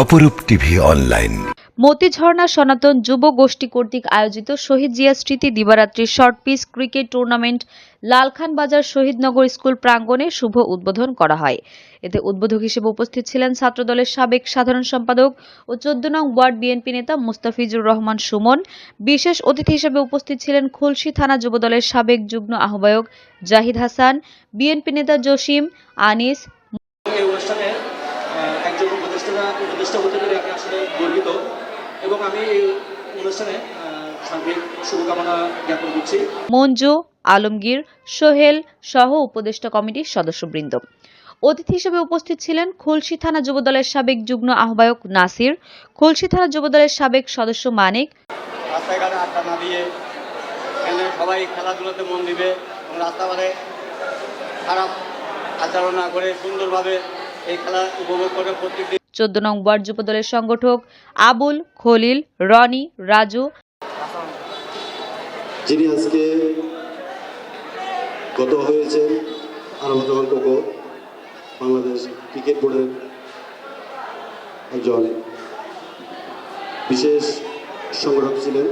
অপরূপ TV online. Motijharna সনাতন যুব গোষ্ঠী কর্তৃক আয়োজিত শহীদ জিয়া স্মৃতি দিবারাত্রি short pitch cricket tournament Lalkhan Bazar Shahidnagar school প্রাঙ্গণে শুভ উদ্বোধন করা হয়। এতে উদ্বোধক হিসেবে উপস্থিত ছিলেন ছাত্রদলের সাবেক সাধারণ সম্পাদক ও চোদ্দ নং ওয়ার্ড বিএনপি নেতা মুস্তাফিজুর রহমান সুমন, বিশেষ অতিথি হিসেবে উপস্থিত ছিলেন খুলশী থানা যুবদলের সাবেক যুগ্ম আহ্বায়ক জাহিদ হাসান, বিএনপি নেতা জসিম, আনিস এই অনুষ্ঠানে আহ, একজন উপদেষ্টা উপদেষ্টা হতে পেরে আমি আসলে গর্বিত। এবং আমি এই অনুষ্ঠানে সার্বিক শুভকামনা জ্ঞাপন করছি। মঞ্জু আলমগীর সোহেল সহ উপদেষ্টা কমিটির সদস্যবৃন্দ। অতিথি হিসেবে উপস্থিত ছিলেন খুলশী থানা যুবদলের সাবেক যুগ্ম আহ্বায়ক নাসির খুলশী থানা যুবদলের সাবেক সদস্য মানিক। রাস্তাঘাটে আড্ডা না দিয়ে সবাই খেলাধুলাতে মন দিবে এবং রাস্তাঘাটে খারাপ আচরণ না করে সুন্দরভাবে এই খেলা উপভোগ করে চোদ্দ নং ওয়ার্ড যুবদলের সংগঠক আবুল, খলিল, রনি, রাজু। যিনি আজকে গত হয়েছেন বাংলাদেশ ক্রিকেট বোর্ডের একজন বিশেষ সংগঠক ছিলেন,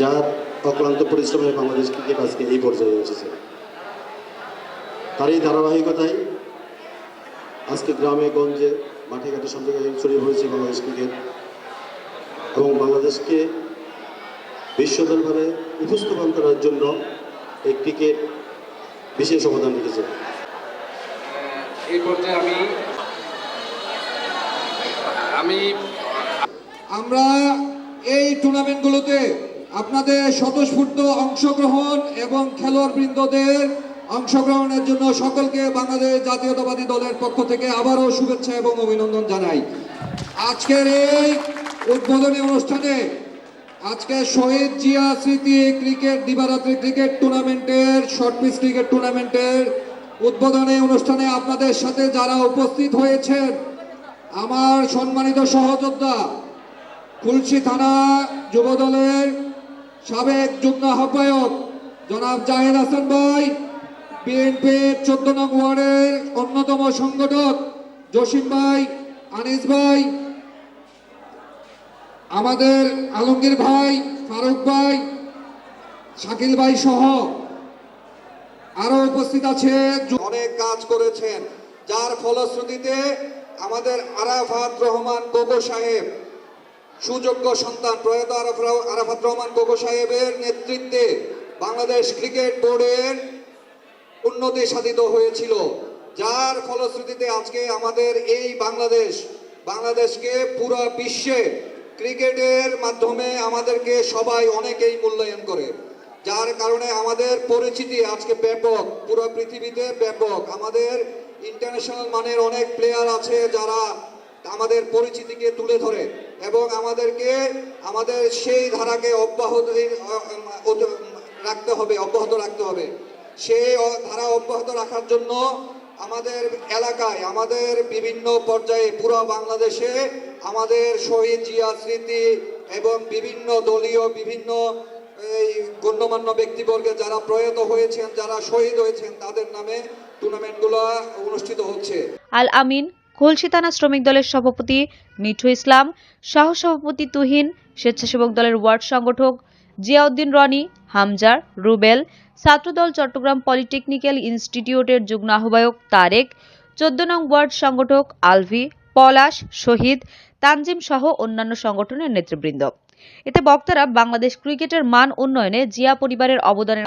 যার অক্লান্ত পরিশ্রমে বাংলাদেশ ক্রিকেট আজকে এই পর্যায়ে এসেছে। তার এই ধারাবাহিকতায় আজকে গ্রামে গঞ্জে মাঠে ঘাটে সব জায়গায় ছড়িয়ে পড়েছে বাংলাদেশ ক্রিকেট। এবং বাংলাদেশকে বিশ্ব দরবারে উপস্থাপন করার জন্য এই ক্রিকেট বিশেষ অবদান রেখেছে। এই পর্যায়ে আমি আমি আমরা এই টুর্নামেন্টগুলোতে আপনাদের স্বতঃস্ফূর্ত অংশগ্রহণ এবং খেলোয়াড়বৃন্দদের অংশগ্রহণের জন্য সকলকে বাংলাদেশ জাতীয়তাবাদী দলের পক্ষ থেকে আবারও শুভেচ্ছা এবং অভিনন্দন জানাই। আজকের এই উদ্বোধনী অনুষ্ঠানে আজকে শহীদ জিয়া স্মৃতি ক্রিকেট দিবারাত্রি ক্রিকেট টুর্নামেন্টের, শর্ট পিচ ক্রিকেট টুর্নামেন্টের উদ্বোধনী অনুষ্ঠানে আপনাদের সাথে যারা উপস্থিত হয়েছেন, আমার সম্মানিত সহযোদ্ধা খুলশি থানা যুবদলের সাবেক যুগ্ম আহ্বায়ক জনাব জাহেদ হাসান ভাই চোদ্দ নং ওয়ার্ডের অন্যতম সংগঠক জসিম ভাই, আনিস ভাই, আমাদের আলমগীর ভাই, ফারুক ভাই, শাকিল ভাই সহ আরও উপস্থিত আছে। অনেক কাজ করেছেন, যার ফলশ্রুতিতে আমাদের আরাফাত রহমান কোকো সাহেব, সুযোগ্য সন্তান প্রয়াত আরাফ- আরাফাত রহমান কোকো সাহেবের নেতৃত্বে বাংলাদেশ ক্রিকেট বোর্ডের উন্নতি সাধিত হয়েছিল। যার ফলশ্রুতিতে আজকে আমাদের এই বাংলাদেশ, বাংলাদেশকে পুরো বিশ্বে ক্রিকেটের মাধ্যমে আমাদেরকে সবাই অনেকেই মূল্যায়ন করে। যার কারণে আমাদের পরিচিতি আজকে ব্যাপক, পুরো পৃথিবীতে ব্যাপক। আমাদের ইন্টারন্যাশনাল মানের অনেক প্লেয়ার আছে যারা আমাদের পরিচিতিকে তুলে ধরে এবং আমাদেরকে আমাদের সেই ধারাকে অব্যাহত রাখতে হবে, অব্যাহত রাখতে হবে। অ- ধারা অব্যাহত রাখার জন্য আমাদের এলাকায়, আমাদের বিভিন্ন পর্যায়ে পুরো বাংলাদেশে আমাদের শহীদ জিয়া স্মৃতি এবং বিভিন্ন দলীয় বিভিন্ন, এই গণ্যমান্য ব্যক্তিবর্গে যারা প্রয়াত হয়েছেন, যারা শহীদ হয়েছেন, তাদের নামে টুর্নামেন্টগুলো অনুষ্ঠিত হচ্ছে। আল আমিন, খুলশী থানা শ্রমিক দলের সভাপতি মিঠু ইসলাম, সহ সভাপতি তুহিন, স্বেচ্ছাসেবক দলের ওয়ার্ড সংগঠক জিয়াউদ্দিন রনি, হামজার, রুবেল ছাত্রদল চট্টগ্রাম পলিটেকনিক্যাল ইনস্টিটিউটের যুগ্ম আহ্বায়ক তারেক, চোদ্দ নং ওয়ার্ড সংগঠক আলভি, পলাশ, শহীদ, তানজিম সহ অন্যান্য সংগঠনের নেতৃবৃন্দ। এতে বক্তারা বাংলাদেশ ক্রিকেটের মান উন্নয়নে জিয়া পরিবারের অবদানের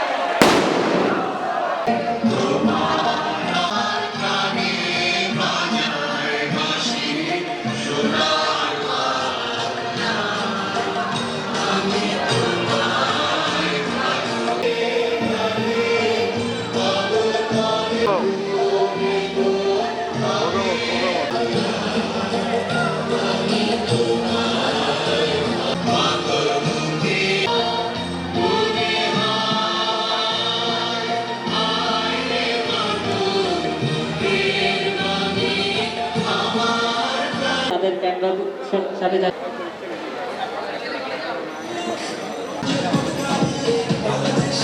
下面再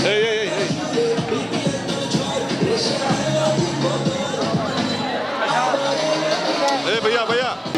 哎哎哎哎不要不要。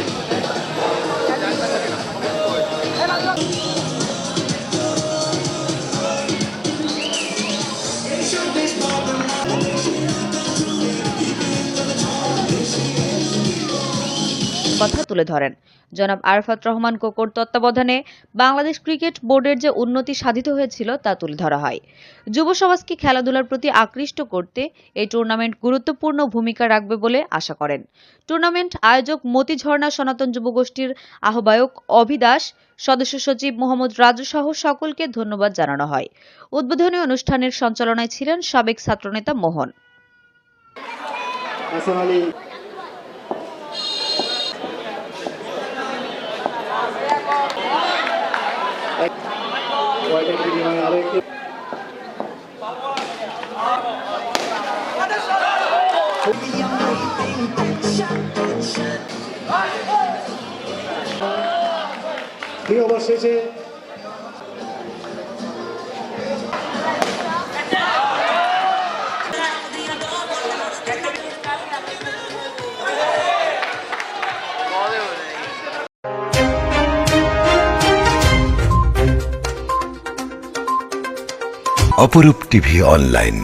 কথা তুলে ধরেন। জনাব আরফাত রহমান কোকর তত্ত্বাবধানে বাংলাদেশ ক্রিকেট বোর্ডের যে উন্নতি সাধিত হয়েছিল তা তুলে ধরা হয়। যুব সমাজকে খেলাধুলার প্রতি আকৃষ্ট করতে এই টুর্নামেন্ট গুরুত্বপূর্ণ ভূমিকা রাখবে বলে আশা করেন। টুর্নামেন্ট আয়োজক মতি ঝর্ণা সনাতন যুবগোষ্ঠীর আহ্বায়ক অভিদাস সদস্য সচিব মোহাম্মদ রাজু সহ সকলকে ধন্যবাদ জানানো হয়। উদ্বোধনী অনুষ্ঠানের সঞ্চালনায় ছিলেন সাবেক ছাত্রনেতা মোহন। পয়েন্টের বিনিময়ে আরও একটি ওভার অপরূপ টিভি অনলাইন।